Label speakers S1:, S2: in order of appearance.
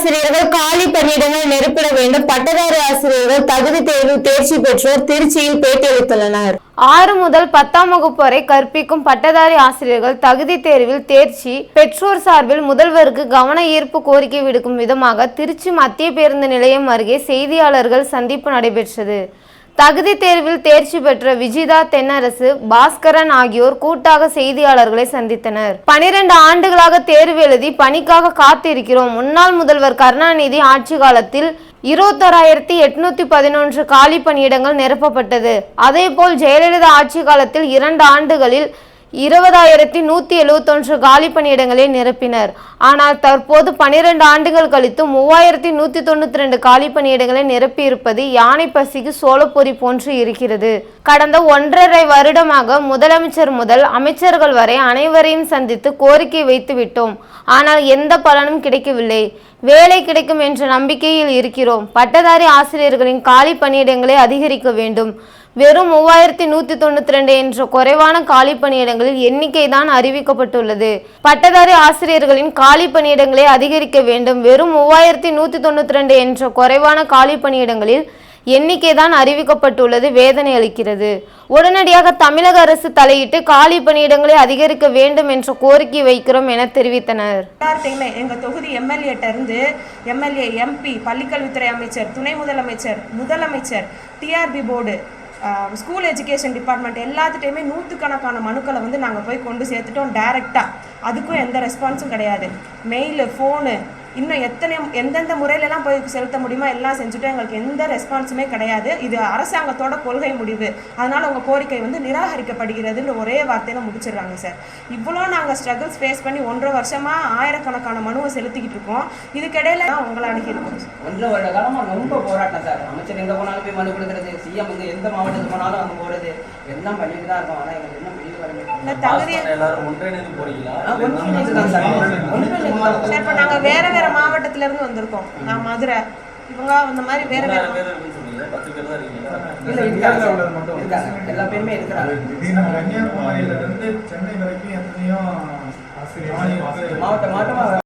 S1: ஆசிரியர்கள் காலி பணியிடங்கள் நிரப்பிட வேண்டும். பட்டதாரி ஆசிரியர்கள் தகுதி தேர்வு தேர்ச்சி பெற்றோர் திருச்சியில் பேட்டியளித்துள்ளனர்
S2: ஆறு முதல் பத்தாம் வகுப்பு வரை கற்பிக்கும் பட்டதாரி ஆசிரியர்கள் தகுதி தேர்வில் தேர்ச்சி பெற்றோர் சார்பில் முதல்வருக்கு கவன ஈர்ப்பு கோரிக்கை விடுக்கும் விதமாக திருச்சி மத்திய பேருந்து நிலையம் அருகே செய்தியாளர்கள் சந்திப்பு நடைபெற்றது. தகுதி தேர்வில் தேர்ச்சி பெற்ற விஜிதா தென்னரசு பாஸ்கரன் ஆகியோர் கூட்டாக செய்தியாளர்களை சந்தித்தனர். பனிரெண்டு ஆண்டுகளாக தேர்வு எழுதி பணிக்காக காத்திருக்கிறோம். முன்னாள் முதல்வர் கருணாநிதி ஆட்சி காலத்தில் இருபத்தோராயிரத்தி எட்நூத்தி பதினொன்று காலி பணியிடங்கள் நிரப்பப்பட்டது. அதேபோல் ஜெயலலிதா ஆட்சி காலத்தில் இரண்டு ஆண்டுகளில் இருபதாயிரத்தி நூற்றி எழுவத்தொன்று காலி பணியிடங்களை நிரப்பினர். ஆனால் தற்போது பனிரெண்டு ஆண்டுகள் கழித்து மூவாயிரத்தி நூற்றி தொண்ணூற்றி ரெண்டு காலி பணியிடங்களை நிரப்பியிருப்பது யானை பசிக்கு சோளப்பொறி போன்று இருக்கிறது. கடந்த ஒன்றரை வருடமாக முதலமைச்சர் முதல் அமைச்சர்கள் வரை அனைவரையும் சந்தித்து கோரிக்கை வைத்து விட்டோம். ஆனால் எந்த பலனும் கிடைக்கவில்லை. வேலை கிடைக்கும் என்ற நம்பிக்கையில் இருக்கிறோம். பட்டதாரி ஆசிரியர்களின் காலி பணியிடங்களை அதிகரிக்க வேண்டும். வெறும் மூவாயிரத்தி நூத்தி தொண்ணூத்தி ரெண்டு என்ற குறைவான காலி பணியிடங்களில் எண்ணிக்கை தான் அறிவிக்கப்பட்டுள்ளது. பட்டதாரி ஆசிரியர்களின் காலி பணியிடங்களை அதிகரிக்க வேண்டும். வெறும் மூவாயிரத்தி நூத்தி தொண்ணூத்தி ரெண்டு என்ற குறைவான காலி பணியிடங்களில் எண்ணிக்கை தான் அறிவிக்கப்பட்டுள்ளது வேதனை அளிக்கிறது. உடனடியாக தமிழக அரசு தலையிட்டு காலி பணியிடங்களை அதிகரிக்க வேண்டும் என்ற கோரிக்கை வைக்கிறோம் என தெரிவித்தனர்.
S3: எல்லார்ட்டையுமே எங்கள் தொகுதி எம்எல்ஏ இருந்து எம்எல்ஏ எம்பி பள்ளிக்கல்வித்துறை அமைச்சர் துணை முதலமைச்சர் முதலமைச்சர் TRB board school education department எல்லாத்துட்டையுமே நூற்றுக்கணக்கான மனுக்களை வந்து நாங்கள் போய் கொண்டு சேர்த்துட்டோம் டைரெக்டாக அதுக்கும் எந்த ரெஸ்பான்ஸும் கிடையாது. மெயிலு ஃபோனு இன்னும் எத்தனை எந்தெந்த முறையிலலாம் போய் செலுத்த முடியுமோ எல்லாம் செஞ்சுட்டோம் எங்களுக்கு எந்த ரெஸ்பான்ஸுமே கிடையாது. இது அரசாங்கத்தோட கொள்கை முடிவு. அதனால் உங்கள் கோரிக்கை வந்து நிராகரிக்கப்படுகிறதுன்னு ஒரே வார்த்தையில முடிச்சிடுறாங்க சார். இவ்வளோ நாங்கள் ஸ்ட்ரகிள்ஸ் ஃபேஸ் பண்ணி ஒன்றரை வருஷமாக ஆயிரக்கணக்கான மனுவை செலுத்திக்கிட்டு இருக்கோம். இதுக்கிடையில தான் உங்களை அணுகியிருக்கோம்.
S4: ஒன்றரை வருட காலமா ரொம்ப போராட்டம் சார். அமைச்சர் எங்க போனாலும் போய் மனு கொடுக்கறது சிஎம் வந்து எந்த மாவட்டத்துக்கு போனாலும் அங்க போறது எல்லாம் பண்ணிட்டு தான் இருக்கோம். ஆனா எங்களுக்கு இன்னும் வெளியே வர
S5: எல்லாரும் ஒன்றிணைந்து போறீங்களா?
S4: ஒன்றிணைந்து தான் சார்.
S3: இப்போ நாங்கள் வேற வேற மாவட்டத்துல இருந்து வந்திருக்கோம். நான் மதுரை. இவங்க இந்த மாதிரி வேற வேற
S4: இல்ல இருக்காங்க. சார். இருக்காங்க. எல்லா பேருமே இருக்கிறாங்க.
S6: கன்னியாகுமரியில இருந்து சென்னை வரைக்கும் எத்தனையோ ஆசிரியர்
S4: மாவட்ட மாவட்டமா